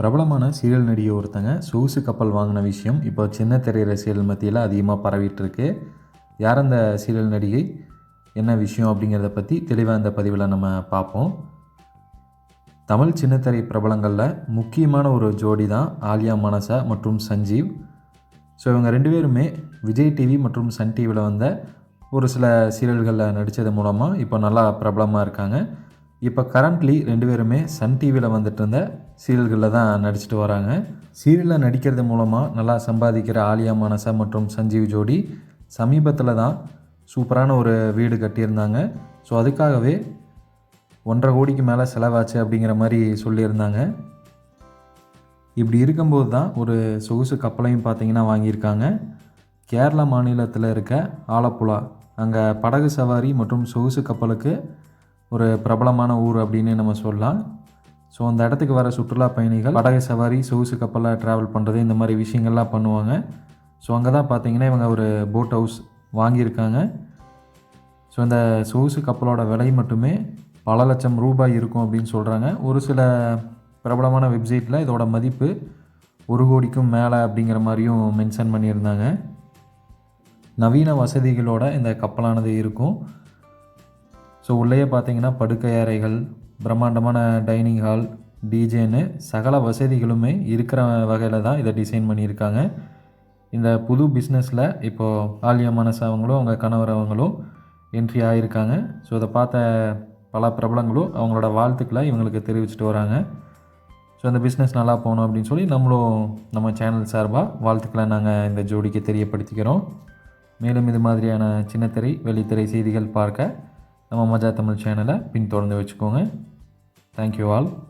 பிரபலமான சீரியல் நடிகை ஒருத்தங்க சொகுசு கப்பல் வாங்கின விஷயம் இப்போ சின்ன திரை ரசிகர்கள் மத்தியில் அதிகமாக பரவிட்டுருக்கு. யார் அந்த சீரியல் நடிகை? என்ன விஷயம் அப்படிங்கிறத பற்றி தெளிவாக இந்த பதிவில் நம்ம பார்ப்போம். தமிழ் சின்னத்திரை பிரபலங்களில் முக்கியமான ஒரு ஜோடி தான் ஆலியா மனசா மற்றும் சஞ்சீவ். ஸோ இவங்க ரெண்டு பேருமே விஜய் டிவி மற்றும் சன் டிவியில் வந்த ஒரு சில சீரியல்களில் நடித்தது மூலமாக இப்போ நல்லா பிரபலமாக இருக்காங்க. இப்போ கரண்ட்லி ரெண்டு பேருமே சன் டிவியில் வந்துட்டு இருந்த சீரியல்களில் தான் நடிச்சிட்டு வராங்க. சீரியலில் நடிக்கிறது மூலமாக நல்லா சம்பாதிக்கிற ஆலியா மனசா மற்றும் சஞ்சீவ் ஜோடி சமீபத்தில் தான் சூப்பரான ஒரு வீடு கட்டியிருந்தாங்க. ஸோ அதுக்காகவே ஒன்றரை கோடிக்கு மேலே செலவாச்சு அப்படிங்கிற மாதிரி சொல்லியிருந்தாங்க. இப்படி இருக்கும்போது தான் ஒரு சொகுசு கப்பலையும் பார்த்தீங்கன்னா வாங்கியிருக்காங்க. கேரளா மாநிலத்தில் இருக்க ஆலப்புழா அங்கே படகு சவாரி மற்றும் சொகுசு கப்பலுக்கு ஒரு பிரபலமான ஊர் அப்படின்னு நம்ம சொல்லலாம். ஸோ அந்த இடத்துக்கு வர சுற்றுலா பயணிகள் படகு சவாரி சொகுசு கப்பலாக ட்ராவல் பண்ணுறது இந்த மாதிரி விஷயங்கள்லாம் பண்ணுவாங்க. ஸோ அங்கே தான் பார்த்தீங்கன்னா இவங்க ஒரு போட் ஹவுஸ் வாங்கியிருக்காங்க. ஸோ இந்த சொகுசு கப்பலோட விலை மட்டுமே பல லட்சம் ரூபாய் இருக்கும் அப்படின்னு சொல்கிறாங்க ஒரு சில பிரபலமான வெப்சைட்டில் இதோட மதிப்பு ஒரு கோடிக்கும் மேலே அப்படிங்கிற மாதிரியும் மென்ஷன் பண்ணியிருந்தாங்க. நவீன வசதிகளோட இந்த கப்பலானது இருக்கும். ஸோ உள்ளேயே பார்த்தீங்கன்னா படுக்கை அறைகள் பிரம்மாண்டமான டைனிங் ஹால் டிஜேன்னு சகல வசதிகளுமே இருக்கிற வகையில் தான் இதை டிசைன் பண்ணியிருக்காங்க. இந்த புது பிஸ்னஸில் இப்போது ஆலியா மனசாவங்களும் அவங்க கணவர் அவங்களும் என்ட்ரி ஆகியிருக்காங்க ஸோ இதை பார்த்த பல பிரபலங்களும் அவங்களோட வாழ்த்துக்களை இவங்களுக்கு தெரிவிச்சுட்டு வராங்க. ஸோ அந்த பிஸ்னஸ் நல்லா போகணும் அப்படின்னு சொல்லி நம்மளும் நம்ம சேனல் சார்பாக வாழ்த்துக்களை நாங்கள் இந்த ஜோடிக்கு தெரியப்படுத்திக்கிறோம். மேலும் இது மாதிரியான சின்னத்திரை வெளித்திரை செய்திகள் பார்க்க நம்ம மஜா தமிழ் சேனலை பின்தொடர்ந்து வச்சுக்கோங்க. Thank you all.